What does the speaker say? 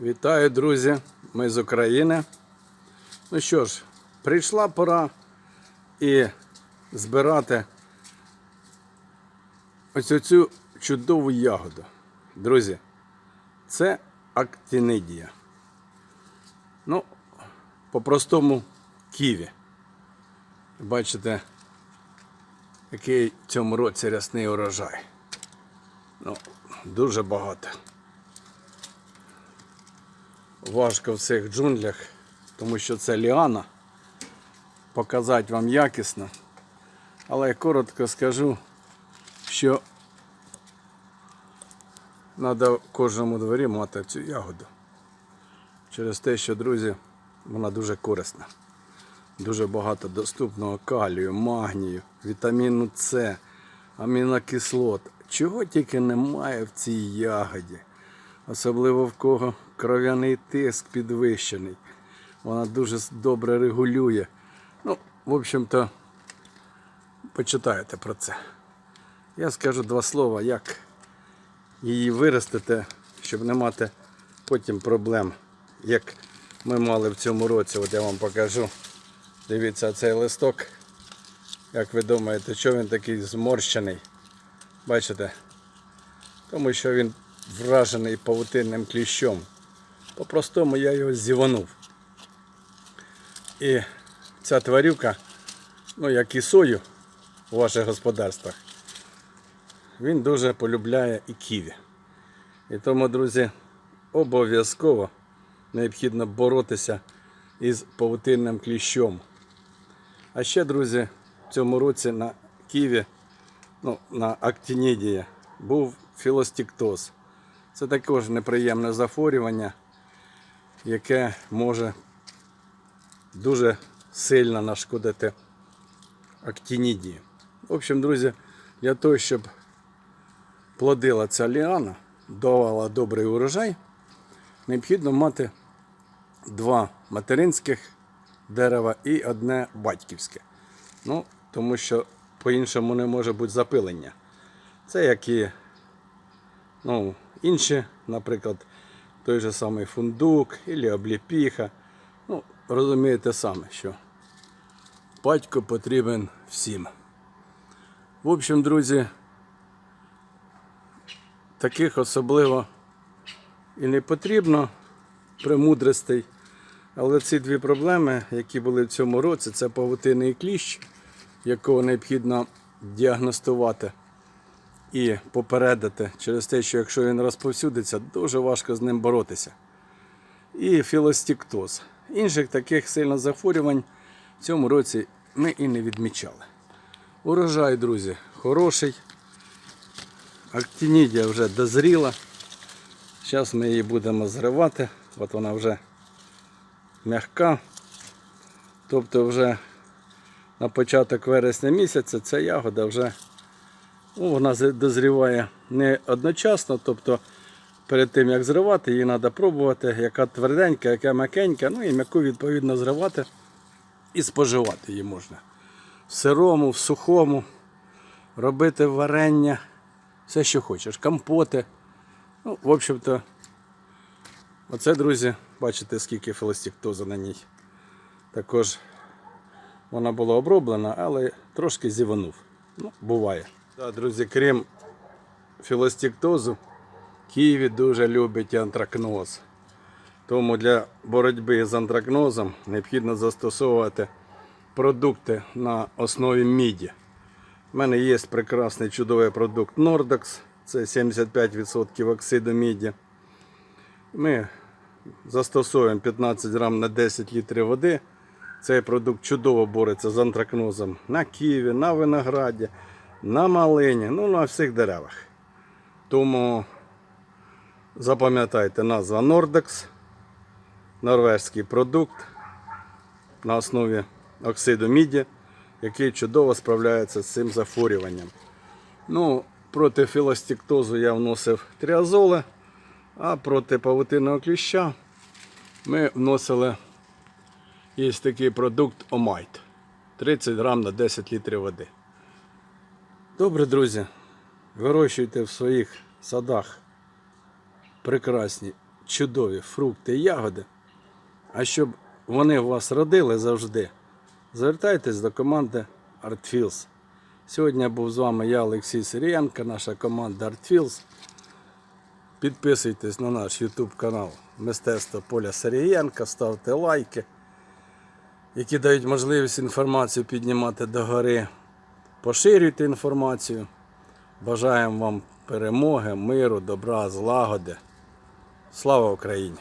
Вітаю, друзі! Ми з України. Ну що ж, прийшла пора і збирати ось оцю чудову ягоду. Друзі, це актинидія. Ну, по-простому ківі. Бачите, який в цьому році рясний урожай. Ну, дуже багато важко в цих джунглях, тому що це ліана. Показати вам якісно. Але я коротко скажу, що треба в кожному дворі мати цю ягоду. Через те, що, друзі, вона дуже корисна. Дуже багато доступного калію, магнію, вітаміну С, амінокислот. Чого тільки немає в цій ягоді. Особливо в кого кров'яний тиск підвищений. Вона дуже добре регулює. Ну, в общем-то, почитаєте про це. Я скажу два слова, як її виростити, щоб не мати потім проблем, як ми мали в цьому році. От я вам покажу. Дивіться цей листок. Як ви думаєте, що він такий зморщений? Бачите? Тому що він вражений павутинним кліщом. По-простому я його зіванув. І ця тварюка, ну як і сою у ваших господарствах, він дуже полюбляє і ківі. І тому, друзі, обов'язково необхідно боротися із павутинним кліщом. А ще, друзі, в цьому році на Києві, ну, на Актинідії, був філостіктоз. Це також неприємне захворювання, яке може дуже сильно нашкодити актинідії. В общем, друзі, для того, щоб плодила ця ліана, давала добрий урожай, необхідно мати два материнських дерева і одне батьківське. Ну, тому що по-іншому не може бути запилення. Це як і ну, інші, наприклад, той же самий фундук або обліпіха. Ну, розумієте саме, що батько потрібен всім. В общем, друзі, таких особливо і не потрібно премудростей. Але ці дві проблеми, які були в цьому році, це павутинний кліщ, якого необхідно діагностувати і попередити через те, що якщо він розповсюдиться, дуже важко з ним боротися. І філостіктоз. Інших таких сильних захворювань в цьому році ми і не відмічали. Урожай, друзі, хороший. Актинідія вже дозріла. Зараз ми її будемо зривати. От вона вже м'яка. Тобто вже на початок вересня місяця ця ягода вже вона дозріває не одночасно, тобто перед тим як зривати, її треба пробувати, яка тверденька, яка м'якенька, ну і м'яку відповідно зривати і споживати її можна. В сирому, в сухому, робити варення, все, що хочеш, компоти. Ну, в общем-то, Оце, друзі, бачите, скільки філостіктозу на ній. Також вона була оброблена, але трошки зіванув. Ну, буває. Так, друзі, крім філостіктозу, Києві дуже любить антракноз. Тому для боротьби з антракнозом необхідно застосовувати продукти на основі міді. У мене є прекрасний чудовий продукт Nordox, це 75% оксиду міді. Ми застосовуємо 15 грам на 10 літрів води. Цей продукт чудово бореться з антракнозом на ківі, на винограді, на малині, ну на всіх деревах. Тому запам'ятайте назва Nordex, норвезький продукт на основі оксиду міді, який чудово справляється з цим захворюванням. Ну, проти філостіктозу я вносив тріазоли. А проти павутинного кліща ми вносили є такий продукт Омайт. 30 грам на 10 літрів води. Добре, друзі, вирощуйте в своїх садах прекрасні чудові фрукти і ягоди. А щоб вони у вас родили завжди, звертайтесь до команди ArtFields. Сьогодні був з вами я, Олексій Сирієнко, наша команда ArtFields. Підписуйтесь на наш YouTube канал Мистецтво Поля Сирієнка, ставте лайки, які дають можливість інформацію піднімати догори. Поширюйте інформацію. Бажаємо вам перемоги, миру, добра, злагоди. Слава Україні!